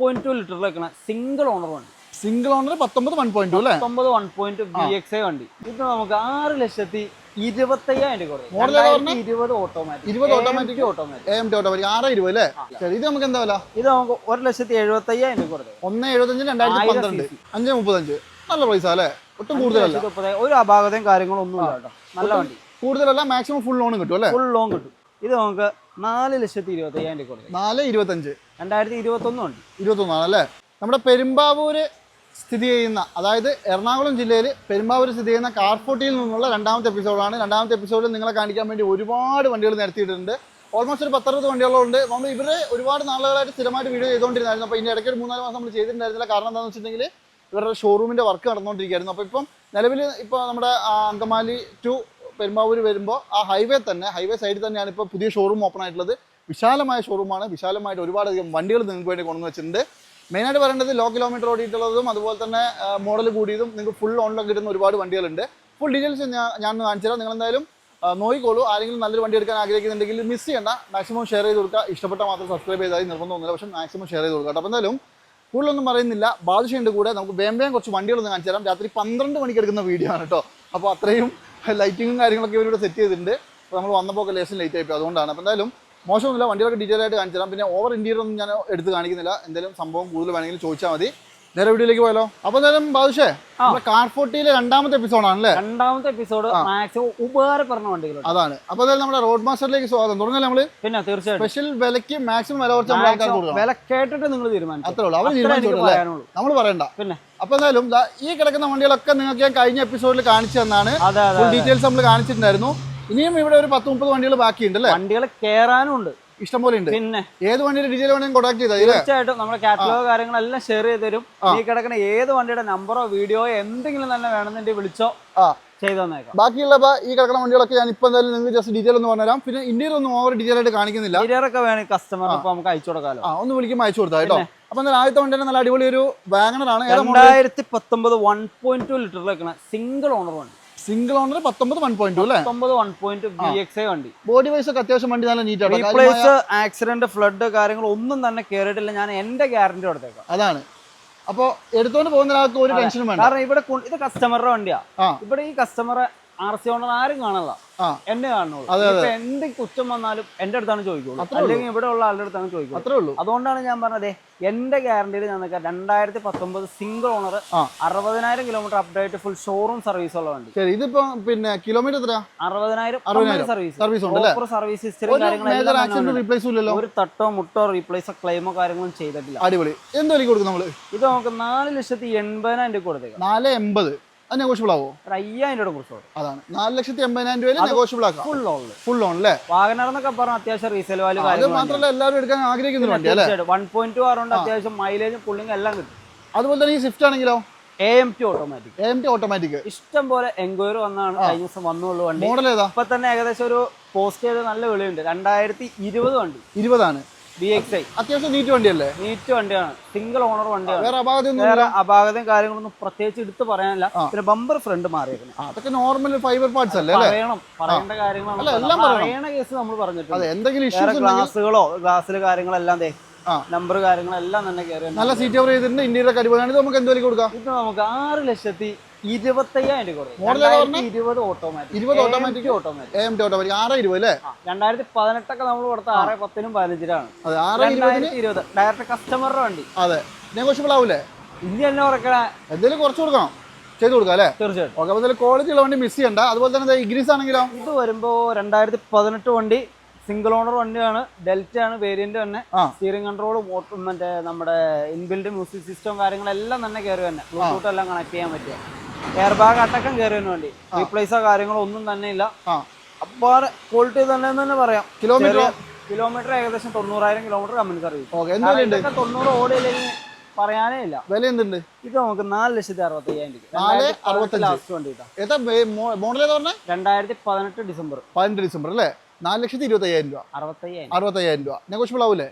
Point two ലിറ്ററിൽ വെക്കണ single owner വണ്ടി സിംഗിൾ ഓണർ പത്തൊമ്പത് വൺ പോയിന്റ് ടു അല്ലേ? പത്തൊമ്പത് one point B X I വണ്ടി. ഇത് നമുക്ക് ആറ് ലക്ഷത്തി ഇരുപത്തയ്യായിരം രൂപ? ഇരുപത് ഓട്ടോമാറ്റിക് ഇരുപത്? ഓട്ടോമാറ്റിക് ഓട്ടോമാറ്റിക് ആറ് ഇരുപത് അല്ലേ? ഇത് നമുക്ക് എന്താ വില? ഇത് നമുക്ക് ഒരു ലക്ഷത്തി എഴുപത്തയ്യായിരം രൂപ കൊടുത്തത് ഒന്ന് എഴുപത്തഞ്ച് രണ്ടായിരത്തി പന്ത്രണ്ട്. അഞ്ച് മുപ്പത്തഞ്ച്. നല്ല അല്ലേ? ഒട്ടും കൂടുതലല്ല. ഒരു അപാകതയും കാര്യങ്ങളും ഒന്നും ഇല്ല കേട്ടോ. നല്ല വണ്ടി. കൂടുതലല്ല മാക്സിമം ഫുൾ ലോൺ കിട്ടും അല്ലേ? ഫുൾ ലോൺ കിട്ടും. ഇത് നമുക്ക് നാല് ലക്ഷത്തി ഇരുപത്തയ്യായിരം രൂപ കൊടുത്തത് നാല് ഇരുപത്തഞ്ച്. രണ്ടായിരത്തി ഇരുപത്തൊന്നും ഉണ്ട്. ഇരുപത്തൊന്നാണ് അല്ലേ നമ്മുടെ പെരുമ്പാവൂര് സ്ഥിതി ചെയ്യുന്ന അതായത് എറണാകുളം ജില്ലയിൽ പെരുമ്പാവൂർ സ്ഥിതി ചെയ്യുന്ന കാർഫോട്ടിയിൽ നിന്നുള്ള രണ്ടാമത്തെ എപ്പിസോഡാണ്. രണ്ടാമത്തെ എപ്പിസോഡിൽ നിങ്ങളെ കാണിക്കാൻ വേണ്ടി ഒരുപാട് വണ്ടികൾ നിരത്തിയിട്ടുണ്ട്. ഓൾമോസ്റ്റ് ഒരു പത്തറുപത് വണ്ടികളുണ്ട്. നമ്മൾ ഇവരെ ഒരുപാട് നാളുകളായിട്ട് സ്ഥിരമായിട്ട് വീഡിയോ ചെയ്തുകൊണ്ടിരുന്നായിരുന്നു. അപ്പോൾ ഇതിന്റെ ഇടയ്ക്ക് ഒരു മൂന്നാൽ മാസം നമ്മൾ ചെയ്തിട്ടുണ്ടായിരുന്നില്ല. കാരണം എന്താണെന്ന് വെച്ചിട്ടുണ്ടെങ്കിൽ ഇവരുടെ ഷോറൂമിന്റെ വർക്ക് നടന്നുകൊണ്ടിരിക്കുകയായിരുന്നു. അപ്പോൾ ഇപ്പം നിലവിൽ ഇപ്പോൾ നമ്മുടെ അങ്കമാലി ടു പെരുമ്പാവൂർ വരുമ്പോൾ ആ ഹൈവേ തന്നെ ഹൈവേ സൈഡിൽ തന്നെയാണ് ഇപ്പോൾ പുതിയ ഷോറൂം ഓപ്പൺ ആയിട്ടുള്ളത്. വിശാലമായ ഷോറൂമാണ് വിശാലമായിട്ട് ഒരുപാടധികം വണ്ടികൾ നിങ്ങൾക്ക് വേണ്ടി കൊണ്ടു വെച്ചിട്ടുണ്ട്. മെയിനായിട്ട് പറയേണ്ടത് ലോ കിലോമീറ്റർ ഓടിയിട്ടുള്ളതും അതുപോലെ തന്നെ മോഡൽ കൂടിയതും നിങ്ങൾക്ക് ഫുൾ ഓണിലൊക്കെ കിട്ടുന്ന ഒരുപാട് വണ്ടികളുണ്ട്. ഫുൾ ഡീറ്റെയിൽസ് ഞാൻ ഞാൻ കാണിച്ചു നിങ്ങൾ എന്തായാലും ആ, നോക്കിക്കോളൂ. ആരെങ്കിലും നല്ലൊരു വണ്ടി എടുക്കാൻ ആഗ്രഹിക്കുന്നുണ്ടെങ്കിൽ മിസ് ചെയ്യണ്ട. മാക്സിമം ഷെയർ ചെയ്ത് കൊടുക്കുക. ഇഷ്ടപ്പെട്ട മാത്രം സബ്സ്ക്രൈബ് ചെയ്താൽ നിർബന്ധമൊന്നുമില്ല പക്ഷേ മാക്സിമം ഷെയർ ചെയ്ത് കൊടുക്കുക അപ്പോൾ എന്തായാലും കൂടുതലൊന്നും പറയുന്നില്ല. ബാദുഷയുണ്ട് കൂടെ. നമുക്ക് വേം വേം കുറച്ച് വണ്ടികളൊന്ന് കാണിച്ചു തരാം. രാത്രി പന്ത്രണ്ട് മണിക്ക് എടുക്കുന്ന വീഡിയോ ആണ് കേട്ടോ. അപ്പോൾ അത്രയും ലൈറ്റിങ്ങും കാര്യങ്ങളൊക്കെ ഇവരിവിടെ സെറ്റ് ചെയ്തിട്ടുണ്ട്. അപ്പോൾ നമ്മൾ വന്നപ്പോൾ ലേശം ലേറ്റ് ആയിപ്പോൾ അതുകൊണ്ടാണ്. അപ്പോൾ എന്തായാലും മോശമൊന്നുമില്ല വണ്ടികളൊക്കെ ഡീറ്റെയിൽ ആയിട്ട് കാണിച്ചു തരാം. പിന്നെ ഓവർ ഇന്റീരിയർ ഒന്നും ഞാൻ എടുത്ത് കാണിക്കുന്നില്ല. എന്തെങ്കിലും സംഭവം കൂടുതൽ വേണമെങ്കിൽ ചോദിച്ചാൽ മതി. നേരെ വീഡിയോയിലേക്ക് പോയാലോ? അപ്പൊ എന്തായാലും ബാദുഷേ കാർ ഫോർട്ടിയിലെ രണ്ടാമത്തെ എപ്പിസോഡാണല്ലേ രണ്ടാമത്തെ എപ്പിസോഡ് മാക്സിമം ഉപകാരപ്പെടുന്ന വണ്ടികൾ അതാണ്. അപ്പൊ നമ്മുടെ റോഡ് മാസ്റ്ററിലേക്ക് സ്വാഗതം. തുടങ്ങല്ലേ നമ്മൾ? പിന്നെ തീർച്ചയായിട്ടും. സ്പെഷ്യൽ വിലക്ക് മാക്സിമം വില കുറച്ച് നമ്മൾ ആൾക്കാർ കൊടുക്കണം. വില കേട്ടിട്ട് നിങ്ങൾ തീരുമാനിച്ചു. അത്രേ ഉള്ളൂ. അവർ അത്രേ തീരുമാനിച്ചോളൂ നമ്മൾ പറയണ്ട. പിന്നെ. അപ്പോൾ എന്തായാലും ഈ കിടക്കുന്ന വണ്ടികളൊക്കെ നിങ്ങൾക്ക് ഞാൻ കഴിഞ്ഞ എപ്പിസോഡിൽ കാണിച്ചു തന്നാണ്. ഡീറ്റെയിൽസ് നമ്മൾ കാണിച്ചിട്ടുണ്ടായിരുന്നു. ഇനിയും ഇവിടെ ഒരു പത്ത് മുപ്പത് വണ്ടികൾ ബാക്കിയുണ്ട് അല്ലേ? വണ്ടികൾ കേറാനും ഉണ്ട് ഇഷ്ടം പോലെ ഉണ്ട് പിന്നെ ഏത് വണ്ടിയുടെ ഡീറ്റെയിൽ വേണമെങ്കിൽ കോൺടാക്ട് ചെയ്താൽ തീർച്ചയായിട്ടും നമ്മുടെ കാറ്റലോഗ് കാര്യങ്ങളെല്ലാം ഷെയർ ചെയ്ത് തരും. ഈ കിടക്കുന്ന ഏത് വണ്ടിയുടെ നമ്പറോ വീഡിയോയോ എന്തെങ്കിലും തന്നെ വേണമെന്നുണ്ടെങ്കിൽ വിളിച്ചോ. ആ. ചെയ്തു തന്നേക്കാം. ബാക്കിയുള്ള ഈ കിടക്കുന്ന വണ്ടികളൊക്കെ ഞാൻ ഇപ്പൊ എന്തായാലും നിങ്ങൾക്ക് ജസ്റ്റ് ഡീറ്റെയിൽ ഒന്ന് പറഞ്ഞുതരാം. പിന്നെ ഇന്ത്യയിൽ ഒന്നും ഓവർ ഡീറ്റെയിൽ ആയിട്ട് കാണിക്കുന്നില്ല. ഇന്ത്യയിലൊക്കെ വേണമെങ്കിൽ കസ്റ്റമർ അപ്പോൾ നമുക്ക് അയച്ചു കൊടുക്കാമല്ലോ ആ ഒന്ന് വിളിക്കുമ്പോൾ അയച്ചു കൊടുത്താൽ കേട്ടോ. അപ്പൊ എന്തായാലും ആദ്യത്തെ വണ്ടി നല്ല അടിപൊളി ഒരു ഏതാ രണ്ടായിരത്തി പത്തൊമ്പത് വൺ പോയിന്റ് ടു ലിറ്ററിൽ വെക്കണ സിംഗിൾ ഓണർ വണ്ടി സിംഗിൾ ഓണർ പത്തൊമ്പത് വൺ പോയിന്റ് അല്ലേ? പത്തൊമ്പത് one point B X I വണ്ടി. ബോഡി വൈസ് ഒക്കെ അത്യാവശ്യം വണ്ടി നല്ല നീറ്റ് ആണ് റീപ്ലേസ് ആക്സിഡന്റ് ഫ്ലഡ് കാര്യങ്ങൾ ഒന്നും തന്നെ കയറിയിട്ടില്ല ഞാൻ എന്റെ ഗ്യാരണ്ടി കൊടുത്തേക്കാം. അതാണ്. അപ്പൊ എടുത്തോണ്ട് പോകുന്ന ഒരാൾക്ക് ഒരു ടെൻഷനും വേണ്ട. കാരണം ഇവിടെ ഇത് കസ്റ്റമറുടെ വണ്ടിയാ. ഇവിടെ ഈ കസ്റ്റമറെ ആർ സി ഓണർ ആരും കാണല്ല എന്നെ കാണുള്ളൂ എന്ത് കുറ്റം വന്നാലും എന്റെ അടുത്താണ് ചോദിക്കുള്ളൂ. അല്ലെങ്കിൽ ഇവിടെ ഉള്ള ആളുടെ അടുത്താണ് ചോദിക്കുള്ളൂ. അത്രേ ഉള്ളൂ. അതുകൊണ്ടാണ് ഞാൻ പറഞ്ഞത് എന്റെ ഗ്യാരണ്ടിയിൽ ഞാൻ നിൽക്കാം. രണ്ടായിരത്തി പത്തൊമ്പത് സിംഗിൾ ഓണർ. അറുപതിനായിരം kilometre update full showroom service ഉള്ള വണ്ടി. ഇതിപ്പോ പിന്നെ കിലോമീറ്റർ എത്ര അറുപതിനായിരം. സർവീസ് സർവീസ് ഹിസ്റ്ററി ഒരു തട്ടോ മുട്ടോ റീപ്ലേസോ ക്ലെയിമോ കാര്യങ്ങളും ചെയ്തിട്ടില്ല. അടിപൊളി. എന്ത് വിലക്ക് കൊടുക്കും നമ്മൾ? ഇത് നമുക്ക് നാല് ലക്ഷത്തി എൺപതിനായിരം രൂപ കൊടുത്തേക്കാം. നാല് എൺപത്. അത് നെഗോഷ്യബിൾ ആവോ? ഒരു അയ്യായിരം രൂപ കുറിച്ച് കൊടുക്കും അതാണ്. നാല് ലക്ഷത്തി എൺപതിനായിരം രൂപയിൽ നെഗോഷ്യബിൾ ആക്കാം. ഫുൾ ലോണിൽ ഫുൾ ഓൺ അല്ലേ വാഗനർ എന്നൊക്കെ പറഞ്ഞാൽ അത്യാവശ്യം റീസെയിൽ വാല്യൂ അത് മാത്രമല്ല എല്ലാവരും എടുക്കാൻ ആഗ്രഹിക്കുന്ന വണ്ടി അല്ലേ? വൺ പോയിന്റ് ടു ആറുണ്ട് അത്യാവശ്യം മൈലേജും പുള്ളിങ് എല്ലാം കിട്ടും. അതുപോലെ തന്നെ ഈ സ്വിഫ്റ്റ് ആണെങ്കിലോ? A M T automatic A M T automatic ഇഷ്ടം പോലെ എൻക്വയറി വന്നാണ് കഴിഞ്ഞ ദിവസം വന്നുള്ളൂ വണ്ടി. മോഡൽ ഏതാ? ഇപ്പൊ തന്നെ ഏകദേശം ഒരു പോസ്റ്റ് ചെയ്ത് നല്ല വിളിയുണ്ട്. രണ്ടായിരത്തി ഇരുപത് വണ്ടി. ഇരുപതാണ്. ബി എക്സ് ഐ അത്യാവശ്യം നീറ്റ് വണ്ടിയല്ലേ? നീറ്റ് വണ്ടിയാണ്. സിംഗിൾ ഓണർ വണ്ടിയാണ്. വേറെ അപാകതയും വേറെ അപാകതയും കാര്യങ്ങളൊന്നും പ്രത്യേകിച്ച് എടുത്ത് പറയാനില്ല. പിന്നെ ബമ്പർ ഫ്രണ്ട് മാറിയേക്കണം. അതൊക്കെ നോർമൽ ഫൈബർ പാർട്സ് അല്ലേ പറയണം. പറയേണ്ട കാര്യങ്ങളാണ് എല്ലാം. പറയണ. കേസ് നമ്മൾ പറഞ്ഞിട്ടുണ്ട്. എന്തെങ്കിലും ഗ്ലാസുകളോ ഗ്ലാസ്സിലെ കാര്യങ്ങളെല്ലാം ദേ നമ്പർ കാര്യങ്ങളെല്ലാം തന്നെ കയറി നല്ല സീറ്റ് കവർ ചെയ്തിട്ടുണ്ട് ഇന്ത്യയുടെ അടിപൊളിയാണ് ഇത് നമുക്ക് എന്ത് വിലക്ക് കൊടുക്കാം? ഇത് നമുക്ക് ആറ് ലക്ഷത്തി ഇരുപത്തയ്യായിരം രൂപ? ഇരുപത് ഓട്ടോമാറ്റിക് ഇരുപത്? ഓട്ടോമാറ്റിക് ഓട്ടോമാറ്റിക് ആറ് ഇരുപത് അല്ലേ? രണ്ടായിരത്തി പതിനെട്ടൊക്കെ നമ്മൾ കൊടുത്ത ആറ് പത്തിനും രണ്ടായിരത്തി ഇരുപത് ഡയറക്റ്റ് കസ്റ്റമറുടെ വണ്ടി. അതെ. നെഗോഷ്യബിൾ ആവൂലേ? ഇനി തന്നെ ഉറക്കണ എന്തെങ്കിലും കുറച്ച് കൊടുക്കണം. ചെയ്ത് കൊടുക്കാം അല്ലേ? തീർച്ചയായിട്ടും. ഓക്കെ അപ്പോൾ എന്തായാലും ക്വാളിറ്റി ഉള്ള വണ്ടി മിസ് ചെയ്യണ്ട. അതുപോലെ തന്നെ ഇഗ്രീസ് ആണെങ്കിലോ? ഇത് വരുമ്പോ രണ്ടായിരത്തി പതിനെട്ട് വണ്ടി സിംഗിൾ ഓണർ വണ്ടിയാണ്. ഡെൽറ്റ ആണ് വേരിയന്റ് തന്നെ. സ്റ്റിയറിംഗ് കൺട്രോളും മറ്റേ നമ്മുടെ ഇൻബിൽഡ് മ്യൂസിക് സിസ്റ്റം കാര്യങ്ങളെല്ലാം തന്നെ കയറി തന്നെ ബ്ലൂടൂത്ത് എല്ലാം കണക്ട് ചെയ്യാൻ പറ്റിയ. എയർ ബാഗ് അടക്കം കയറിയതിന് വേണ്ടി. റീപ്ലേസോ കാര്യങ്ങളോ ഒന്നും തന്നെ ഇല്ല ആ. അപ്പാടെ ക്വാളിറ്റി തന്നെ തന്നെ പറയാം. കിലോമീറ്റർ കിലോമീറ്റർ ഏകദേശം തൊണ്ണൂറായിരം കിലോമീറ്റർ കമ്പനി സർവീസ് തൊണ്ണൂറ് ഓടിയില്ലെങ്കിൽ പറയാനേ ഇല്ല. വില എന്തുണ്ട്? ഇത് നമുക്ക് നാല് ലക്ഷത്തി അറുപത്തി അയ്യായിരം രൂപ ലാസ്റ്റ് വണ്ടി മോഡൽ രണ്ടായിരത്തി പതിനെട്ട് ഡിസംബർ. പതിനെട്ട് ഡിസംബർ അല്ലേ? നാല് ലക്ഷത്തി ഇരുപത്തയ്യായിരം രൂപ. അറുപത്തയ്യായിരം. രൂപ. നെഗോഷ്യബിൾ ആവൂലേ?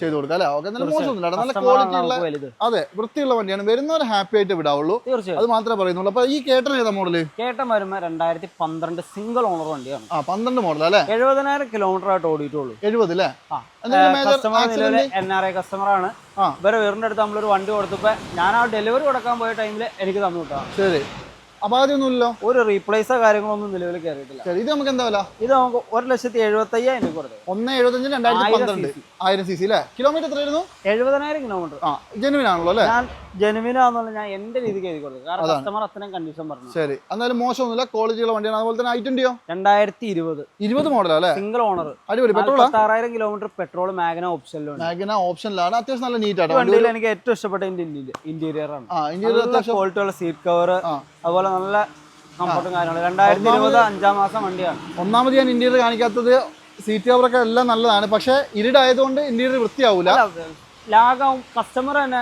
ചെയ്ത് കൊടുക്കാം അല്ലെ? ഓക്കെ നല്ല. മോശമൊന്നുമില്ല നല്ല ക്വാളിറ്റി ഉള്ള അതെ വൃത്തിയുള്ള വണ്ടിയാണ്. വരുന്നവരെ ഹാപ്പി ആയിട്ട് വിടാവുള്ളൂ. അത് മാത്രമേ പറയുന്നുള്ളൂ. അപ്പൊ ഈ കേട്ടൻ ഏതാ മോഡൽ കേട്ടൻ വരുമ്പോ രണ്ടായിരത്തി പന്ത്രണ്ട് സിംഗിൾ ഓണർ വണ്ടിയാണ്. ആ പന്ത്രണ്ട് മോഡൽ അല്ലെ? എഴുപതിനായിരം കിലോമീറ്റർ ആയിട്ട് ഓടിയിട്ടുള്ളൂ. എഴുപത് അല്ലേ? N R I. ഇവരെ വീറിന്റെ അടുത്ത് നമ്മളൊരു വണ്ടി കൊടുത്തപ്പോ ഞാൻ ആ ഡെലിവറി കൊടുക്കാൻ പോയ ടൈമിൽ എനിക്ക് തന്നു കിട്ടാം. ശരി. അപ്പൊ ആദ്യമൊന്നുമില്ലല്ലോ ഒരു റീപ്ലേസോ കാര്യങ്ങളൊന്നും നിലവിൽ കയറിയിട്ടില്ല ശരി ഇത് നമുക്ക് എന്താ വില? ഇത് നമുക്ക് ഒരു ലക്ഷത്തി എഴുപത്തി അയ്യായിരം രൂപ കൊടുത്തു. ഒന്ന് എഴുപത്തഞ്ച് രണ്ടായിരത്തി പന്ത്രണ്ട്. ആയിരം സി സി അല്ലേ കിലോമീറ്റർ എത്രയായിരുന്നു? എഴുപതിനായിരം കിലോമീറ്റർ ആ ജനുവിനാണല്ലോ അല്ലേ? ഞാൻ ജെനുവിനാന്നുള്ള ഞാൻ എന്റെ രീതിക്ക് എഴുതി കൊടുക്കും. കാരണം കസ്റ്റമർ അത്രയും കണ്ടീഷൻ പറഞ്ഞു ശരി. എന്നാലും മോശമൊന്നുമില്ല. ക്വാളിറ്റിയുള്ള വണ്ടിയാണ്. അതുപോലെ തന്നെ ഐ ട്വന്റിയോ? രണ്ടായിരത്തി ഇരുപത് ഇരുപത് മോഡലാ അല്ലേ? സിംഗിൾ ഓണർ അടിപൊളി. പെട്രോളാ? നാൽപ്പത്താറായിരം കിലോമീറ്റർ പെട്രോൾ മാഗ്ന ഓപ്ഷനിലുണ്ട് മാഗ്ന ഓപ്ഷനിലാണ് അത്യാവശ്യം നല്ല നീറ്റ് വണ്ടി വണ്ടിയിൽ എനിക്ക് ഏറ്റവും ഇഷ്ടപ്പെട്ട ഇന്റീരിയർ ആണ്. അത്യാവശ്യം ക്വാളിറ്റിയുള്ള സീറ്റ് കവർ അതുപോലെ നല്ല കംഫർട്ടും കാര്യങ്ങളും. രണ്ടായിരത്തി ഇരുപത് അഞ്ചാം മാസം വണ്ടിയാണ്. ഒന്നാമത് ഞാൻ ഇന്റീരിയർ കാണിക്കാത്തത് സീറ്റ് കവറൊക്കെ എല്ലാം നല്ലതാണ്. പക്ഷെ ഇരുടായതുകൊണ്ട് ഇന്റീരിയർ വൃത്തിയാവൂല. ലാഗാവും കസ്റ്റമർ തന്നെ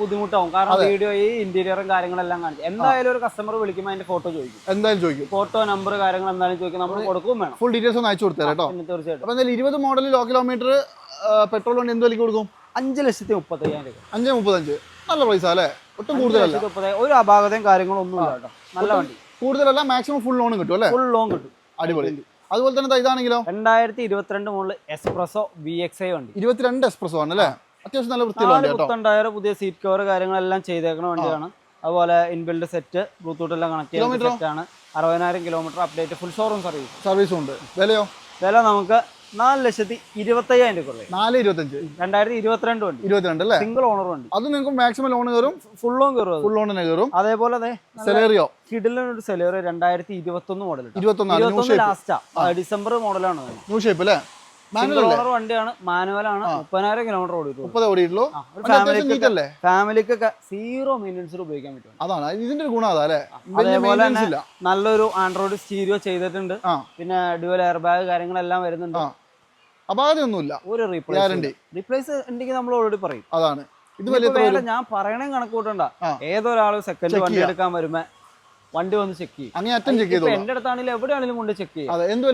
ബുദ്ധിമുട്ടാവും. കാരണം വീഡിയോ ഈ ഇന്റീരിയറും കാര്യങ്ങളെല്ലാം കാണിച്ചു എന്തായാലും ഒരു കസ്റ്റമർ വിളിക്കുമ്പോൾ അതിന്റെ ഫോട്ടോ ചോദിക്കും. എന്തായാലും ചോദിക്കും. ഫോട്ടോ നമ്പർ കാര്യങ്ങൾ എന്തായാലും ചോദിക്കും. നമ്മൾ കൊടുക്കും വേണം. ഫുൾ ഡീറ്റെയിൽസ് ഒന്ന് അയച്ചു കൊടുത്തരാം കേട്ടോ. തീർച്ചയായിട്ടും. അപ്പൊ എന്തായാലും ഇരുപത് മോഡൽ ലോ കിലോമീറ്റർ പെട്രോൾ വണ്ടി എന്ത് വിലക്ക് കൊടുക്കും? അഞ്ച് ലക്ഷത്തി മുപ്പത്തയ്യായിരം രൂപ. അഞ്ച് മുപ്പത്തഞ്ച്. നല്ല പ്രൈസാ അല്ലേ? ഒട്ടും കൂടുതലല്ല. ലക്ഷത്തി ഒരു അപാകതയും കാര്യങ്ങളും ഒന്നും ഇല്ല കേട്ടോ. നല്ല വണ്ടി. കൂടുതലല്ല മാക്സിമം ഫുൾ ലോൺ കിട്ടും അല്ലേ? ഫുൾ ലോൺ കിട്ടും. അടിപൊളി. അതുപോലെ തന്നെ ഇതാണെങ്കിലോ? രണ്ടായിരത്തി ഇരുപത്തിരണ്ട് മുകളിൽ എക്സ്പ്രസോ വി എക്സ് ഐ വണ്ടി. ഇരുപത്തിരണ്ട് എക്സ്പ്രസോ ആണ് അല്ലേ? അത്യാവശ്യം നല്ല വൃത്തിയുള്ള നാല് വണ്ടി കേട്ടോ. ടയർ പുതിയ സീറ്റ് കവർ കാര്യങ്ങളെല്ലാം ചെയ്തേക്കണ വണ്ടിയാണ്. അതുപോലെ ഇൻബിൽഡ് സെറ്റ് ബ്ലൂടൂത്ത് എല്ലാം കണക്ട് ചെയ്യുന്ന? ആണ്. അറുപതിനായിരം kilometre update full showroom service സർവീസും ഉണ്ട്. വിലയോ? വില നമുക്ക് നാല് ലക്ഷത്തി ഇരുപത്തയ്യായിരം രൂപ നാല് നാല് ഇരുപത്തഞ്ച്. രണ്ടായിരത്തി ഇരുപത്തിരണ്ട് വണ്ടി. ഇരുപത്തിരണ്ട് അല്ലേ? സിംഗിൾ ഓണർ വണ്ടി. അത് നിങ്ങൾക്ക് മാക്സിമം ലോൺ കയറും? ഫുൾ ലോൺ കയറും ഫുൾ ലോണിന് കയറും. അതേപോലെ അതെ സെലേറിയോ കിഡിലൊരു സെലേറിയോ രണ്ടായിരത്തി ഇരുപത്തൊന്ന് മോഡൽ ഇരുപത്തൊന്ന് ലാസ്റ്റാ ഡിസംബർ മോഡലാണ് ന്യൂ ഷേപ്പ് അല്ലേ? ഓണർ വണ്ടിയാണ് മാനുവലാണ്. മുപ്പതിനായിരം കിലോമീറ്റർ ഓടിയിട്ടുള്ളൂ. ഫാമിലിക്ക് ഫാമിലിക്കൊക്കെ സീറോ മെയിന്റെനൻസിൽ ഉപയോഗിക്കാൻ പറ്റും. അതാണ്. ഇതിന്റെ ഒരു ഗുണം അതാ അല്ലേ? അതേപോലെ തന്നെ നല്ലൊരു ആൻഡ്രോയിഡ് സ്റ്റീരിയോ ചെയ്തിട്ടുണ്ട്. പിന്നെ ഡ്യുവൽ എയർ ബാഗ് കാര്യങ്ങളെല്ലാം വരുന്നുണ്ട്. അപാകതയൊന്നുമില്ല ഒരു റീപ്ലേസ്. റീപ്ലേസ് ഉണ്ടെങ്കിൽ നമ്മൾ ഓൾറെഡി പറയും. അതാണ്. ഇത് വലിയ ഞാൻ പറയണേ കണക്ക് കൂട്ടണ്ട. ഏതൊരാൾ സെക്കൻഡ് വണ്ടി എടുക്കാൻ വരുമ്പോ വണ്ടി വന്ന് ചെക്ക് ചെയ്യും. അങ്ങനെ ചെക്ക് എന്റെ അടുത്താണെങ്കിലും എവിടെയാണെങ്കിലും കൊണ്ട് ചെക്ക് ചെയ്യും.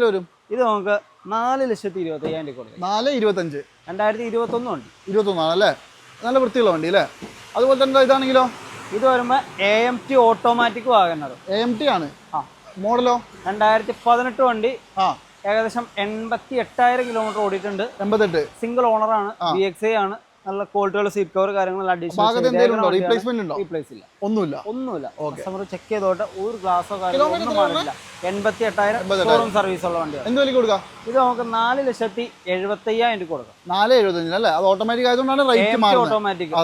വരും? ഇത് നമുക്ക് നാല് ലക്ഷത്തി ഇരുപത്തി അയ്യായിരം രൂപ കൊടുക്കും. നാല് ഇരുപത്തഞ്ച്. രണ്ടായിരത്തി ഇരുപത്തൊന്നും ഉണ്ട്. ഇരുപത്തൊന്നാണ് അല്ലേ നല്ല വൃത്തിയുള്ള വണ്ടി അല്ലേ? അതുപോലെ തന്നെ ഇതാണെങ്കിലോ? ഇത് വരുമ്പോൾ A M T automatic WagonR A M T ആണ്. ആ. മോഡലോ? രണ്ടായിരത്തി പതിനെട്ട് വണ്ടി ആ. ഏകദേശം എൺപത്തി എട്ടായിരം കിലോമീറ്റർ ഓടിയിട്ടുണ്ട്. എൺപത്തെട്ട്. സിംഗിൾ ഓണറാണ് ബി എക്സ് ഐ ആണ്. നല്ല ക്വാളിറ്റിയുള്ള സീറ്റ് കവർ ഉണ്ടോ? അഡീഷണൽ റീപ്ലേസ്മെന്റ് ഉണ്ടോ? റീപ്ലേസ് ഇല്ല. ഒന്നുമില്ല. ഒന്നുമില്ല. കസ്റ്റമർ ചെക്ക് ചെയ്തോട്ടെ. ഒരു ഗ്ലാസോ കാര്യങ്ങളോ ഒന്നും മാറില്ല എൺപത്തി എട്ടായിരം ഷോറൂം സർവീസ് ഉള്ള വണ്ടിയാണ്. എന്ത് വിലക്ക് കൊടുക്കാം? ഇത് നമുക്ക് നാല് ലക്ഷത്തി എഴുപത്തി അയ്യായിരം രൂപ കൊടുക്കാം. നാല് എഴുപത്തഞ്ചിന് അല്ലേ? അത് ഓട്ടോമാറ്റിക് ആയതുകൊണ്ടാണ് റേറ്റ് ഓട്ടോമാറ്റിക്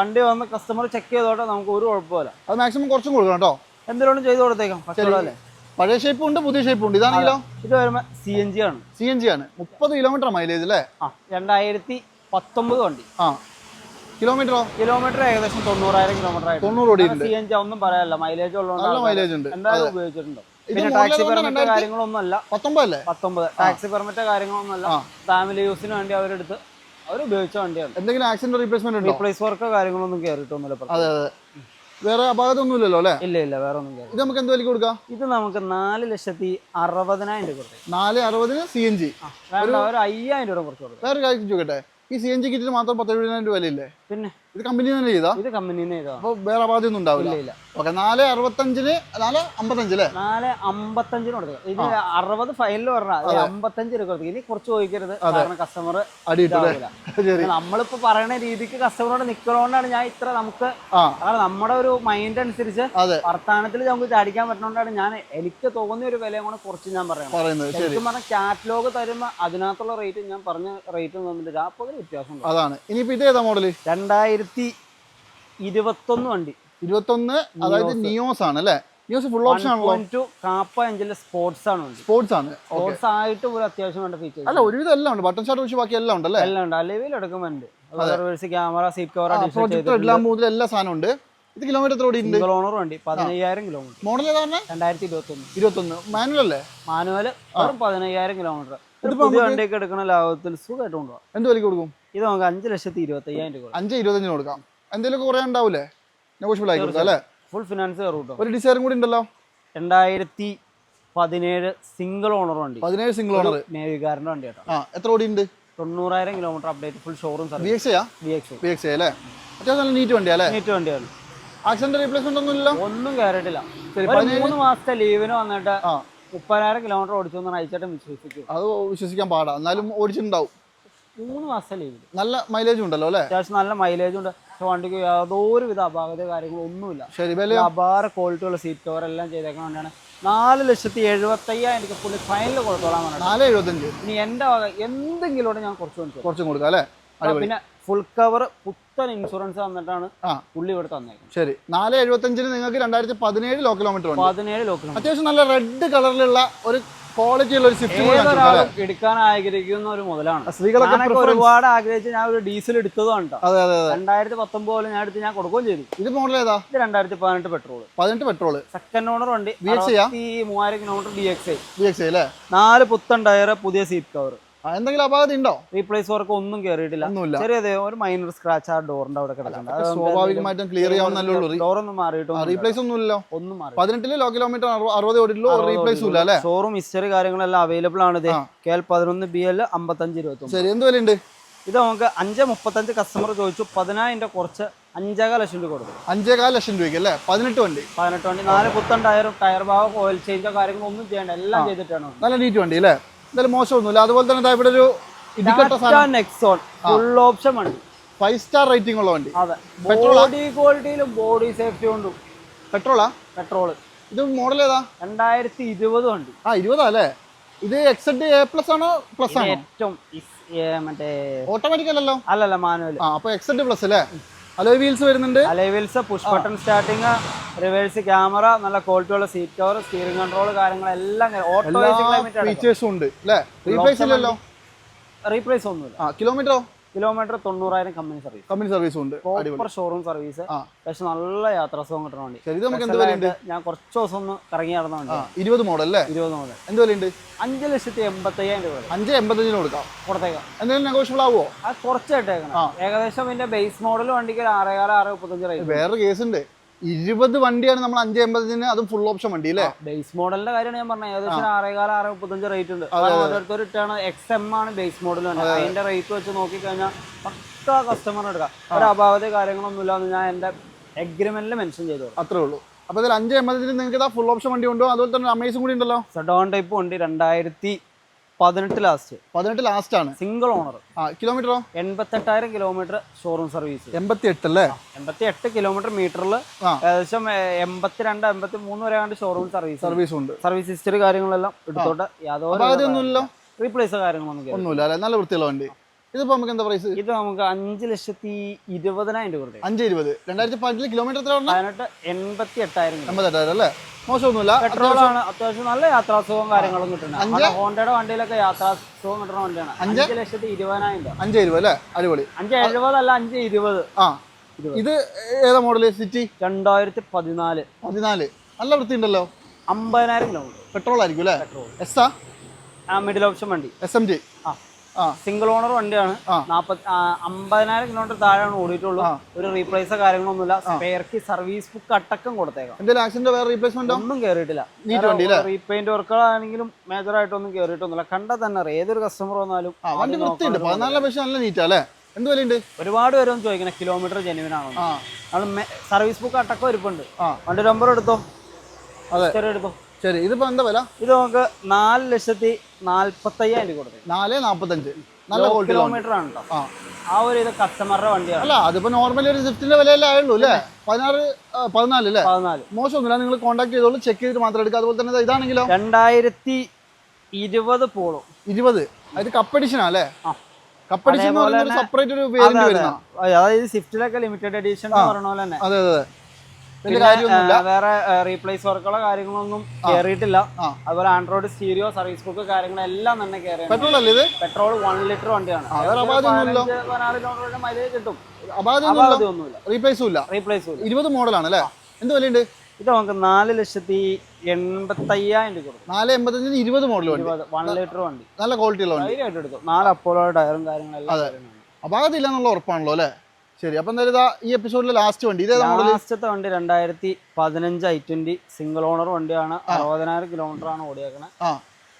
വണ്ടി വന്ന് കസ്റ്റമർ ചെക്ക് ചെയ്തോട്ടെ നമുക്ക് ഒരു കുഴപ്പമില്ല. അത് മാക്സിമം കുറച്ചും കൊടുക്കണം കേട്ടോ. എന്തെങ്കിലും ചെയ്ത് കൊടുത്തേക്കാം. അല്ലേ? പഴയ ഷേപ്പ് ഉണ്ട് പുതിയ ഷേപ്പ് ഉണ്ട്. ഇതാണെങ്കിലോ ഇത് വരുമ്പോ സി എൻ ജി ആണ്. സി എൻ ജി ആണ്. മുപ്പത് കിലോമീറ്റർ മൈലേജ് അല്ലേ? രണ്ടായിരത്തി പത്തൊമ്പത് വണ്ടി. ആ. കിലോമീറ്ററോ? കിലോമീറ്റർ ഏകദേശം തൊണ്ണൂറായിരം കിലോമീറ്റർ ആയിട്ട് തൊണ്ണൂറ് ഓടിയിട്ടുണ്ട്. സി എൻ ജി ഒന്നും പറയാനല്ല മൈലേജ് ഉള്ളതുകൊണ്ട് മൈലേജ് ഉണ്ട്. എന്തായാലും ഉപയോഗിച്ചിട്ടുണ്ട്. പിന്നെ ടാക്സി പെർമിറ്റ് രണ്ടായിരത്തി? കാര്യങ്ങളൊന്നും അല്ല പത്തൊമ്പതല്ലേ? പത്തൊമ്പത്. ടാക്സി പെർമിറ്റ് കാര്യങ്ങളൊന്നും അല്ല ഫാമിലി യൂസിന് വേണ്ടി അവരെടുത്ത് അവർ ഉപയോഗിച്ച വണ്ടിയാണ്. എന്തെങ്കിലും ആക്സിഡന്റ് റീപ്ലേസ്മെന്റ് റീപ്ലേസ് വർക്ക് കാര്യങ്ങളൊന്നും കയറിയിട്ടൊന്നുമില്ല അതെ അതെ. വേറെ അപകടമൊന്നും ഇല്ലല്ലോ അല്ലേ? ഇല്ല ഇല്ല. വേറെ ഒന്നും ഇത് നമുക്ക് എന്ത് വിലക്ക് കൊടുക്കാം? ഇത് നമുക്ക് നാല് ലക്ഷത്തി അറുപതിനായിരം രൂപ കൊടുക്കാം. നാല് അറുപതിന് സി എൻ ജി ഒരു അയ്യായിരം രൂപ കുറച്ച് കൊടുക്കാം. വേറെ കാര്യം ചോദിക്കട്ടെ? ഈ സി എൻ ജി കിറ്റിന് മാത്രം പത്ത് എഴുപതിനായിരം രൂപ വിലയില്ലേ? പിന്നെ ഇത് കമ്പനി തന്നെ ചെയ്താ? ഇത് കമ്പനിന്ന് ചെയ്താ അപ്പോൾ വേറെ അപാകത ഒന്നും ഉണ്ടാവില്ല? ഇല്ല ഓക്കെ നാല് അറുപത്തഞ്ചിന് നാല് അമ്പത്തഞ്ച് അല്ലേ നാല് അമ്പത്തഞ്ചിന് കൊടുക്കുക ഇത് അറുപത് ഫയലിൽ പറഞ്ഞാൽ അമ്പത്തഞ്ച് രൂപ കൊടുക്കുക ഇനി കുറച്ച് ചോദിക്കരുത്. കാരണം കസ്റ്റമർ നമ്മളിപ്പോ പറയുന്ന രീതിക്ക് കസ്റ്റമറോട് നിക്കണോണ്ടാണ് ഞാൻ ഇത്ര നമുക്ക് കാരണം നമ്മുടെ ഒരു മൈൻഡ് അനുസരിച്ച് വർത്താനത്തിൽ നമുക്ക് ചാടിക്കാൻ പറ്റണോണ്ടാണ് ഞാൻ എനിക്ക് തോന്നിയ ഒരു വിലയും കൂടെ കുറച്ച് ഞാൻ പറയാം പറയുന്നത്. ശരി. ശരിക്കും പറഞ്ഞാൽ കാറ്റലോഗ് തരുമ്പോൾ അതിനകത്തുള്ള റേറ്റ് ഞാൻ പറഞ്ഞ റേറ്റ് തന്നിട്ട് ആ വ്യത്യാസം അതാണ്. ഇനിയിപ്പോ ഇത് ഏതാ മോഡൽ രണ്ടായിരത്തി ഇരുപത്തൊന്ന് വണ്ടി. ഇരുപത്തൊന്ന് അതായത് നിയോസ്. ആണ് അല്ലേ? നിയോസ് ഫുൾ ഓപ്ഷൻ ആണല്ലോ. കാപ്പ എഞ്ചിന്റെ സ്പോർട്സ് ആണ് സ്പോർട്സ് ആണ്. സ്പോർട്സ് ആയിട്ട് ഒരു അത്യാവശ്യം വേണ്ട ഫീച്ചേഴ്സ് അല്ല ഒരുവിധം എല്ലാം ഉണ്ട്. ബട്ടൺ ഷാർട്ട് വെച്ച് ബാക്കി എല്ലാം ഉണ്ട് അല്ലേ? എല്ലാം ഉണ്ട്. അലവിൽ എടുക്കുന്നുണ്ട് ക്യാമറ സീറ്റ് കവർ പ്രൊജക്ടർ എല്ലാം മുതൽ എല്ലാ സാധനം ഉണ്ട്. ഇത് കിലോമീറ്റർ എത്ര ഓടിയിട്ടുണ്ട്? ഓണർ വണ്ടി. പതിനയ്യായിരം കിലോമീറ്റർ മോഡൽ ഏതാണ് രണ്ടായിരത്തി ഇരുപത്തൊന്ന്. ഇരുപത്തൊന്ന്. മാനുവൽ അല്ലേ? മാനുവൽ വെറും പതിനയ്യായിരം കിലോമീറ്റർ പുതിയ വണ്ടിയൊക്കെ എടുക്കണ ലാഭത്തിൽ സുഖമായിട്ട് കൊണ്ടുപോകാം. എന്ത് വിലക്ക് കൊടുക്കും? ഇത് നമുക്ക് അഞ്ച് ലക്ഷത്തി ഇരുപത്തയ്യായിരം രൂപ അഞ്ച് ഇരുപത്തഞ്ചിന് കൊടുക്കാം. എന്തെങ്കിലും കുറേ ഉണ്ടാവൂലേ? നെഗോഷ്യബിൾ ആയി കൊടുക്കാം അല്ലേ? ഫുൾ ഫിനാൻസ് കയറും ഒരു ഡിസൈറും കൂടി ഉണ്ടല്ലോ? രണ്ടായിരത്തി പതിനേഴ് സിംഗിൾ ഓണർ വണ്ടി. പതിനേഴ് സിംഗിൾ ഓണർ നേവികാരന്റെ വണ്ടി കേട്ടോ. ആ എത്ര ഓടി ഉണ്ട് തൊണ്ണൂറായിരം kilometre update full showroom B service X B X B X അല്ലേ? അത്യാവശ്യം നല്ല നീറ്റ് വണ്ടിയാ അല്ലേ? നീറ്റ് വണ്ടിയാണ് ആക്സിഡന്റ് റീപ്ലേസ്മെന്റ് ഒന്നും ഇല്ലല്ലോ ഒന്നും കയറിയിട്ടില്ല മൂന്ന് മാസത്തെ ലീവിന് വന്നിട്ട് മുപ്പതിനായിരം കിലോമീറ്റർ ഓടിച്ചു അയച്ചിട്ട് വിശ്വസിക്കും. അത് വിശ്വസിക്കാൻ പാടാ. എന്നാലും ഓടിച്ചിട്ടുണ്ടാവും. മൂന്ന് മാസം ലീവിൽ നല്ല മൈലേജും ഉണ്ടല്ലോ അല്ലേ? അത്യാവശ്യം നല്ല മൈലേജ് ഉണ്ട്. പക്ഷെ വണ്ടിക്ക് യാതൊരു വിധ അപാകത കാര്യങ്ങളൊന്നുമില്ല ശരി വില അപാര ക്വാളിറ്റി ഉള്ള സീറ്റ് കവർ എല്ലാം ചെയ്തേക്കുന്ന വണ്ടിയാണ്. നാല് ലക്ഷത്തി എഴുപത്തയ്യായിരം രൂപ പുള്ളി ഫൈനൽ കൊടുത്തോളാൻ നാല് എഴുപത്തഞ്ച്. ഇനി എന്റെ വക എന്തെങ്കിലും ഞാൻ കുറച്ച് കൊടുക്കും കുറച്ചും കൊടുക്കാം അല്ലേ? പിന്നെ ഫുൾ കവർ പുത്തൻ ഇൻഷുറൻസ് തന്നിട്ടാണ് പുള്ളി ഇവിടെ തന്നേക്കുന്നത്. ശരി. നാല് എഴുപത്തഞ്ചിന് നിങ്ങൾക്ക് രണ്ടായിരത്തി പതിനേഴ് ലോ കിലോമീറ്റർ ഉണ്ട് ലോ കിലോമീറ്റർ അത്യാവശ്യം നല്ല റെഡ് കളറിലുള്ള ഒരു ക്വാളിറ്റി ഉള്ള ഒരു സ്വിഫ്റ്റ് ഏതൊരാളും എടുക്കാൻ ആഗ്രഹിക്കുന്ന ഒരു മുതലാണ്. സ്ത്രീകളൊക്കെ ഒരുപാട് ആഗ്രഹിച്ച് ഞാൻ ഒരു ഡീസൽ എടുത്തതാണ് രണ്ടായിരത്തി പത്തൊമ്പതിൽ ഞാൻ എടുത്ത് ഞാൻ കൊടുക്കുകയും ചെയ്തു. ഇത് മോഡൽ ഏതാ? ഇത് രണ്ടായിരത്തി പതിനെട്ട് പെട്രോൾ പതിനെട്ട് പെട്രോൾ സെക്കൻഡ് ഓണർ വണ്ടി? മൂവായിരം kilometre D X I B X അല്ലേ നാല് പുത്തൻ ടയർ പുതിയ സീറ്റ് കവർ എന്തെങ്കിലും അപാകത ഉണ്ടോ? റീപ്ലേസ് വർക്ക് ഒന്നും കയറിയിട്ടില്ല ചെറിയതേ ഒരു മൈനർ സ്ക്രാച്ച് ആ ഡോറിന്റെ അവിടെ കിടക്കുന്നുണ്ട് സ്വാഭാവികമായിട്ടും ക്ലിയർ ചെയ്യാവുന്നല്ലേ ഉള്ളൂ. ഡോറൊന്നും മാറിയിട്ടോ റീപ്ലേസ് ഒന്നും ഇല്ലല്ലോ. ഒന്നും മാറി പതിനെട്ടിൽ ലോ കിലോമീറ്റർ അറുപത് ഓടിയിട്ടുള്ളൂ റീപ്ലേസും ഇല്ല അല്ലേ? ഷോറൂം ഹിസ്റ്ററി കാര്യങ്ങളെല്ലാം അവൈലബിൾ ആണ് ഇത്. കെ എൽ പതിനൊന്ന് ബി എൽ അമ്പത്തഞ്ച് ഇരുപത്തി ശരി എന്ത് വിലയുണ്ട്? ഇത് നമുക്ക് അഞ്ച് മുപ്പത്തഞ്ച് കസ്റ്റമർ ചോദിച്ചു. പതിനായിരം കുറച്ച് അഞ്ചേകാൽ ലക്ഷം രൂപ കൊടുത്തു. അഞ്ചേകാൽ ലക്ഷം രൂപയ്ക്ക് അല്ലേ? പതിനെട്ട് വണ്ടി. പതിനെട്ട് വണ്ടി നാല് പുത്തൻ ടയറും ടയർ ഭാഗം ഓയിൽ ചേഞ്ചോ കാര്യങ്ങളോ ഒന്നും ചെയ്യേണ്ട എല്ലാം ചെയ്തിട്ടാണ് നല്ല നീറ്റ് വണ്ടി അല്ലേ? എന്തായാലും മോശമൊന്നുമില്ല. അതുപോലെ തന്നെ ഇവിടെ ഒരു നെക്സോൺ ഫുൾ ഓപ്ഷൻ വണ്ടി ഫൈവ് സ്റ്റാർ റേറ്റിംഗ് ഉള്ള വണ്ടി. അതെ. ബോഡി ക്വാളിറ്റിയിലും ബോഡി സേഫ്റ്റി കൊണ്ടും. പെട്രോളാ പെട്രോൾ ഇത് മോഡൽ ഏതാ? രണ്ടായിരത്തി ഇരുപത് വണ്ടി. ആ ഇരുപതാ അല്ലേ? ഇത് എക്സെഡ് എ പ്ലസ് ആണോ പ്ലസ് ആണോ? ഏറ്റവും മറ്റേ ഓട്ടോമാറ്റിക് അല്ലല്ലോ? അല്ലല്ല മാനുവൽ ആ അപ്പൊ എക്സെഡ് പ്ലസ് അല്ലേ? അലോയ് വീൽസ് വരുന്നുണ്ട്. Alloy wheels push button starting reverse camera നല്ല ക്വാളിറ്റി ഉള്ള സീറ്റ് കവർ സ്റ്റിയറിംഗ് കൺട്രോൾ കാര്യങ്ങളെല്ലാം ഓട്ടോ ഫീച്ചേഴ്സും ഉണ്ട് അല്ലേ റീപ്ലേസ് ഇല്ലല്ലോ? റീപ്ലേസ് ഒന്നുമില്ല. കിലോമീറ്ററോ കിലോമീറ്റർ തൊണ്ണൂറായിരം കമ്പനി സർവീസ് കമ്പനി സർവീസ് ഉണ്ട്. Proper showroom service. പക്ഷെ നല്ല യാത്രാസുഖം കിട്ടണ വണ്ടി. ഞാൻ കുറച്ച് ദിവസം ഒന്ന് കറങ്ങി നടന്ന വണ്ടി. ഇരുപത് മോഡൽ അല്ലേ? ഇരുപത് മോഡൽ എന്ത് വിലയുണ്ട്? അഞ്ച് ലക്ഷത്തി എൺപത്തയ്യായിരം രൂപ അഞ്ച് എൺപത്തഞ്ചിന് കൊടുക്കാം. കൊടുത്തേക്കാം. എന്തെങ്കിലും നെഗോഷ്യബിൾ ആവുമോ അത് കുറച്ചായിട്ടേക്കണം ഏകദേശം ഇതിന്റെ ബേസ് മോഡൽ വണ്ടിക്ക് ഒരു ആറേകാല ആറ് മുപ്പത്തഞ്ച് റേറ്റ് വേറൊരു കേസ് ഉണ്ട്. ഇരുപത് വണ്ടിയാണ് നമ്മൾ അഞ്ച് എൺപതിന് അതും ഫുൾ ഓപ്ഷൻ വണ്ടി അല്ലേ? ബേസ് മോഡലിന്റെ കാര്യമാണ് ഞാൻ പറഞ്ഞത്. ഏകദേശം ആറേകാല ആറ് മുപ്പത്തഞ്ച് റേറ്റ് ഉണ്ട്. ഓരോരുത്തർ ഇട്ടാണ് എക്സ് എം ആണ് ബേസ് മോഡൽ അതിന്റെ റേറ്റ് വെച്ച് നോക്കി കഴിഞ്ഞാൽ പക്ക കസ്റ്റമർ എടുക്കാം. ഒരു അഭാവത്തെ കാര്യങ്ങളൊന്നുമില്ല എന്ന് ഞാൻ എന്റെ എഗ്രിമെന്റിൽ മെൻഷൻ ചെയ്തു. അത്രേ ഉള്ളൂ. അപ്പൊ ഇതിൽ അഞ്ച് എൺപതിന് നിങ്ങൾക്ക് ഫുൾ ഓപ്ഷൻ വണ്ടി ഉണ്ടോ അതുപോലെ തന്നെ അമേസും കൂടി ഉണ്ടല്ലോ. സെഡോൺ ടൈപ്പ് ഉണ്ട്. രണ്ടായിരത്തി പതിനെട്ട് ലാസ്റ്റ് പതിനെട്ട് ലാസ്റ്റ് ആണ്. സിംഗിൾ ഓണർ ആ കിലോമീറ്ററോ എൺപത്തെട്ടായിരം കിലോമീറ്റർ ഷോറൂം സർവീസ് എൺപത്തി എട്ട് അല്ലേ എൺപത്തി എട്ട് കിലോമീറ്റർ മീറ്ററിൽ. ഏകദേശം എൺപത്തിരണ്ട് എൺപത്തി മൂന്ന് വരെ കണ്ട് ഷോറൂം സർവീസ് സർവീസ് ഉണ്ട്. സർവീസ് ഹിസ്റ്ററി കാര്യങ്ങളെല്ലാം എടുത്തോട്ടെ. യാതൊരു റീപ്ലേസ് കാര്യങ്ങളൊന്നും. ഒന്നുമില്ല അല്ലേ? നല്ല വൃത്തിയുള്ള വണ്ടി. ഇതിപ്പോ നമുക്ക് എന്താ പ്രൈസ് ഇത് നമുക്ക് അഞ്ച് ലക്ഷത്തി ഇരുപതിനായിരം രൂപ അഞ്ച് ഇരുപത്. രണ്ടായിരത്തി പതിനെട്ടിൽ കിലോമീറ്റർ എത്ര പതിനെട്ട് എൺപത്തി എട്ടായിരം എൺപത്തെട്ടായിരം അല്ലേ? മോശമൊന്നുമില്ല. പെട്രോൾ ആണ് അത്യാവശ്യം നല്ല യാത്രാസുഖവും കാര്യങ്ങളും കിട്ടുന്നത് ഹോണ്ടയുടെ വണ്ടിയിലൊക്കെ യാത്രാസുഖം കിട്ടുന്ന വണ്ടിയാണ്. അഞ്ച്? ലക്ഷത്തി ഇരുപതിനായിരം രൂപ. അഞ്ച് ഇരുപത് അല്ലേ? അടിപൊളി. അഞ്ച് എഴുപതല്ല അഞ്ച് ഇരുപത്. ആ. ഇത് ഏതാ മോഡൽ സിറ്റി രണ്ടായിരത്തി പതിനാല്. പതിനാല്. നല്ല വൃത്തി ഉണ്ടല്ലോ അമ്പതിനായിരം കിലോമീറ്റർ. പെട്രോൾ ആയിരിക്കും അല്ലേ എസ് ആ? മിഡിൽ ഓപ്ഷൻ വണ്ടി. എസ് എം ജി ആ. സിംഗിൾ ഓണർ വണ്ടിയാണ്. നാപ്പത്തി അമ്പതിനായിരം കിലോമീറ്റർ താഴെയാണ് ഓടിയിട്ടുള്ളൂ. ഒരു റീപ്ലേസോ കാര്യങ്ങളൊന്നുമില്ല. സ്പെയർക്ക് സർവീസ് ബുക്ക് അടക്കം കൊടുത്തേക്കാം. ഒന്നും കയറിയിട്ടില്ല അല്ലേ? റീപെയിന്റ് വർക്കുകളാണെങ്കിലും മേജർ ആയിട്ടൊന്നും കയറിയിട്ടൊന്നുമില്ല കണ്ടാൽ തന്നെ ഏതൊരു കസ്റ്റമർ വന്നാലും എന്ത് വിലയുണ്ട്? ഒരുപാട് പേരും ചോദിക്കണം കിലോമീറ്റർ ജെനുവിൻ ആണോ സർവീസ് ബുക്ക് അടക്കം ഇരിപ്പുണ്ട്. വണ്ടി നമ്പർ എടുത്തോ? അതെ. എടുത്തോ? ശരി ഇതിപ്പോ എന്താ വില? ഇത് നമുക്ക് നാല് ലക്ഷത്തി നാല്പത്തയ്യായിരം രൂപ കൊടുത്തു നാല് നാപ്പത്തഞ്ച്. നല്ല കിലോമീറ്റർ ആണ് കേട്ടോ ആ. ഒരു ഇത് കസ്റ്റമറുടെ വണ്ടിയാണ്. അല്ല അതിപ്പോ നോർമലി ഒരു സ്വിഫ്റ്റിന്റെ വിലയല്ലേ ആയുള്ളൂ അല്ലേ? പതിനാറ് പതിനാല് അല്ലേ? പതിനാല്. മോശമൊന്നുമില്ല നിങ്ങൾ കോൺടാക്ട് ചെയ്തോളൂ ചെക്ക് ചെയ്തിട്ട് മാത്രം എടുക്കുക അതുപോലെ തന്നെ ഇതാണെങ്കിലോ? രണ്ടായിരത്തി ഇരുപത് പോളോ ഇരുപത്. അത് കപ്പഡിഷനാ അല്ലേ? കപ്പടിഷൻ കപ്പഡിഷൻ സെപ്പറേറ്റ് ഒരു വേരിയന്റ് വരുന്ന അതായത് സ്വിഫ്റ്റിലൊക്കെ ലിമിറ്റഡ് എഡിഷൻ പറഞ്ഞ പോലെ തന്നെ. അതെ അതെ. വേറെ റീപ്ലേസ് വർക്കുകളോ കാര്യങ്ങളൊന്നും കയറിയിട്ടില്ല അതുപോലെ ആൻഡ്രോയിഡ് സ്റ്റീരിയോ സർവീസ് ബുക്ക് കാര്യങ്ങളെല്ലാം തന്നെ കയറി പെട്രോൾ അല്ലേ ഇത്? പെട്രോൾ വൺ ലിറ്റർ വണ്ടിയാണ്. പതിനാല് കിലോമീറ്റർ മൈലേജ് കിട്ടും. ഇരുപത് മോഡലാണ് അല്ലേ? എന്ത് വിലയുണ്ട്? ഇത് നമുക്ക് നാല് ലക്ഷത്തി എൺപത്തയ്യായിരം രൂപ നാല് എൺപത്തഞ്ചിന് ഇരുപത് മോഡൽ വൺ ലിറ്റർ വണ്ടി. നല്ല ക്വാളിറ്റി ഉള്ള വണ്ടി. ആയിട്ട് എടുത്തു നാല് അപ്പോളോ ടയറും കാര്യങ്ങളെല്ലാം അപാകത്തില്ല അപാകത എന്നുള്ള ഉറപ്പാണല്ലോ അല്ലേ? ശരി അപ്പം എന്തായാലും ഇതാ ഈ എപ്പിസോഡിലെ ലാസ്റ്റ് വണ്ടി. ഇതേ ലാസ്റ്റത്തെ വണ്ടി രണ്ടായിരത്തി പതിനഞ്ച് ഐ ട്വന്റി സിംഗിൾ ഓണർ വണ്ടിയാണ്. അറുപതിനായിരം കിലോമീറ്റർ ആണ് ഓടിയേക്കണ.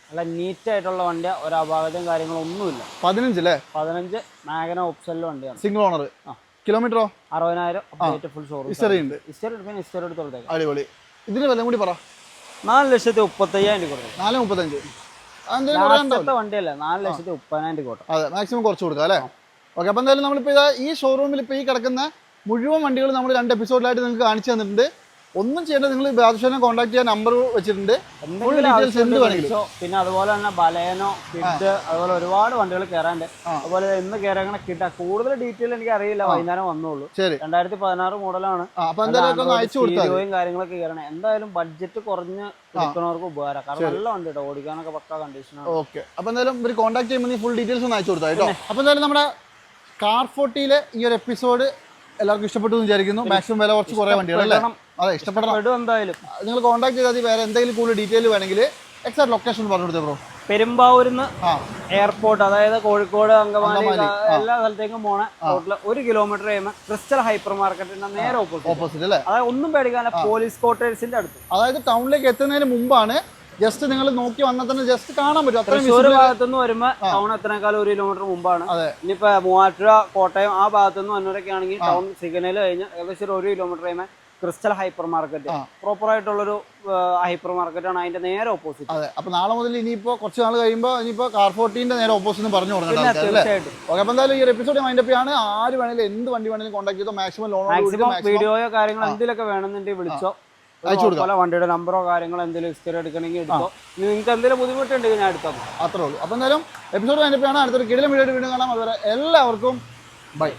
നല്ല നീറ്റ് ആയിട്ടുള്ള വണ്ടി ഒരു അപാകതയും കാര്യങ്ങളും ഒന്നുമില്ല. പതിനഞ്ച് അല്ലേ? പതിനഞ്ച് മാഗന ഓപ്ഷനിലെ വണ്ടിയാണ്. Single owner. കിലോമീറ്ററോ അറുപതിനായിരം ഫുൾ ഷോറൂം ഹിസ്റ്ററി ഉണ്ട്. ഹിസ്റ്ററി എടുക്കാൻ ഹിസ്റ്ററി എടുത്ത് അടിപൊളി. ഇതിന് വില കൂടി പറ. നാല് ലക്ഷത്തി മുപ്പത്തയ്യായിരം രൂപ കൊടുക്കും. നാല് മുപ്പത്തഞ്ച്. വണ്ടിയല്ലേ? നാല് ലക്ഷത്തി മുപ്പതിനായിരം രൂപ കൊടുക്കും. അതെ മാക്സിമം കുറച്ച് കൊടുക്കാം അല്ലേ? ഓക്കെ അപ്പം എന്തായാലും നമ്മളിപ്പോൾ ഇതാ ഈ ഷോറൂമിൽ ഇപ്പോൾ ഈ കിടക്കുന്ന മുഴുവൻ വണ്ടികൾ നമ്മൾ രണ്ട് എപ്പിസോഡിലായിട്ട് നിങ്ങൾക്ക് കാണിച്ചു തന്നിട്ടുണ്ട്. ഒന്നും ചെയ്യേണ്ട നിങ്ങൾ ബാദുഷാനെ കോൺടാക്ട് ചെയ്യാൻ നമ്പർ വെച്ചിട്ടുണ്ട്. ഫുൾ എന്തെങ്കിലും ഡീറ്റെയിൽസ് എന്ത് വേണമെങ്കിലും. പിന്നെ അതുപോലെ തന്നെ ബലേനോ കിഡ് അതുപോലെ ഒരുപാട് വണ്ടികൾ കയറാണ്ട് അതുപോലെ ഇന്ന് കയറാൻ കിട്ട കൂടുതൽ ഡീറ്റെയിൽ എനിക്ക് അറിയില്ല വൈകുന്നേരം വന്നോളൂ. ശരി. രണ്ടായിരത്തി പതിനാറ് മോഡലാണ് മതി. കാര്യങ്ങളൊക്കെ കയറണം എന്തായാലും ബഡ്ജറ്റ് കുറഞ്ഞ് എടുക്കുന്നവർക്ക് ഉപകാരം. കാരണം നല്ല വണ്ടി കേട്ടോ ഓടിക്കാനൊക്കെ പക്ക കണ്ടീഷനാണ് ഓക്കെ. അപ്പൊ എന്തായാലും ഒരു കോൺടാക്ട് ചെയ്യുമ്പോൾ ഫുൾ ഡീറ്റെയിൽസ് ഒന്ന് അയച്ചു കൊടുത്താൽ കേട്ടോ. അപ്പം എന്തായാലും നമ്മുടെ കാർ ഫോർട്ടിയിലെ ഈ ഒരു എപ്പിസോഡ് എല്ലാവർക്കും ഇഷ്ടപ്പെട്ടു എന്ന് വിചാരിക്കുന്നു. മാക്സിമം വില കുറച്ച് കുറേ വണ്ടികളല്ലേ അതെ ഇഷ്ടപ്പെടണം. പെടും എന്തായാലും. നിങ്ങൾ കോൺടാക്ട് ചെയ്താൽ മതി. വേറെ എന്തെങ്കിലും കൂടുതൽ ഡീറ്റെയിൽ വേണമെങ്കിൽ എക്സാക്ട് ലൊക്കേഷൻ പറഞ്ഞു കൊടുത്തേ ബ്രോ പെരുമ്പാവൂരിന്ന് എയർപോർട്ട് അതായത് കോഴിക്കോട് അങ്കമാലി എല്ലാ സ്ഥലത്തേക്കും പോണ റോട്ടിൽ ഒരു കിലോമീറ്റർ കഴിയുമ്പോൾ ക്രിസ്റ്റൽ ഹൈപ്പർ മാർക്കറ്റിന്റെ നേരെ ഓപ്പോസിറ്റ് ഓപ്പോസിറ്റ് അല്ലേ? അതായത് ഒന്നും പേടിക്കാനില്ല പോലീസ് ക്വാർട്ടേഴ്സിന്റെ അടുത്ത്. അതായത് ടൗണിലേക്ക് എത്തുന്നതിന് മുമ്പാണ് ജസ്റ്റ് നിങ്ങൾ നോക്കി വന്നാൽ തന്നെ ജസ്റ്റ് കാണാൻ പറ്റും. അത്രയും ഭാഗത്തുനിന്ന് വരുമ്പോ ടൗൺ എത്തനേക്കാൾ ഒരു കിലോമീറ്റർ മുമ്പാണ്. ഇനിയിപ്പൊ മൂവാറ്റുപുഴ കോട്ടയം ആ ഭാഗത്തുനിന്ന് വന്നവരൊക്കെ ആണെങ്കിൽ ടൗൺ സിഗ്നൽ കഴിഞ്ഞ് ഏകദേശം ഒരു കിലോമീറ്റർ കഴിയുമ്പോൾ ക്രിസ്റ്റൽ ഹൈപ്പർ മാർക്കറ്റ് പ്രോപ്പർ ആയിട്ടുള്ളൊരു ഹൈപ്പർ മാർക്കറ്റ് ആണ് അതിന്റെ നേരെ ഓപ്പോസിറ്റ് അതെ. അപ്പൊ നാളെ മുതൽ ഇനിയിപ്പോ കുറച്ച് നാൾ കഴിയുമ്പോൾ ഇനിയിപ്പോ കാർ ഫോർട്ടീന്റെ നേരെ ഓപ്പോസിറ്റ് പറഞ്ഞു തീർച്ചയായിട്ടും. ഓക്കെ അപ്പൊ എന്തായാലും ഈ എപ്പിസോഡ് മൈൻഡ് അപ്പ് ആണ് ആര് വേണേലും എന്ത് വണ്ടി വേണേലും കോൺടാക്ട് ചെയ്തോ മാക്സിമം ലോൺ വീഡിയോയോ കാര്യങ്ങളോ എന്തിലൊക്കെ വേണമെന്നുണ്ടെങ്കിൽ വിളിച്ചോ. അയച്ചു കൊടുക്കാം. വണ്ടിയുടെ നമ്പറോ കാര്യങ്ങളോ എന്തെങ്കിലും ഹിസ്റ്ററി എടുക്കണമെങ്കിൽ എടുത്തോ. നിങ്ങൾക്ക് എന്തെങ്കിലും ബുദ്ധിമുട്ടുണ്ടെങ്കിൽ ഞാൻ എടുത്തോ. അത്രേ ഉള്ളൂ. അപ്പൊ എന്തായാലും എപ്പിസോഡ് കഴിഞ്ഞപ്പോഴാണ് അടുത്തൊരു കിടിലം വീഡിയോ വീണ്ടും കാണാം. അതുവരെ എല്ലാവർക്കും ബൈ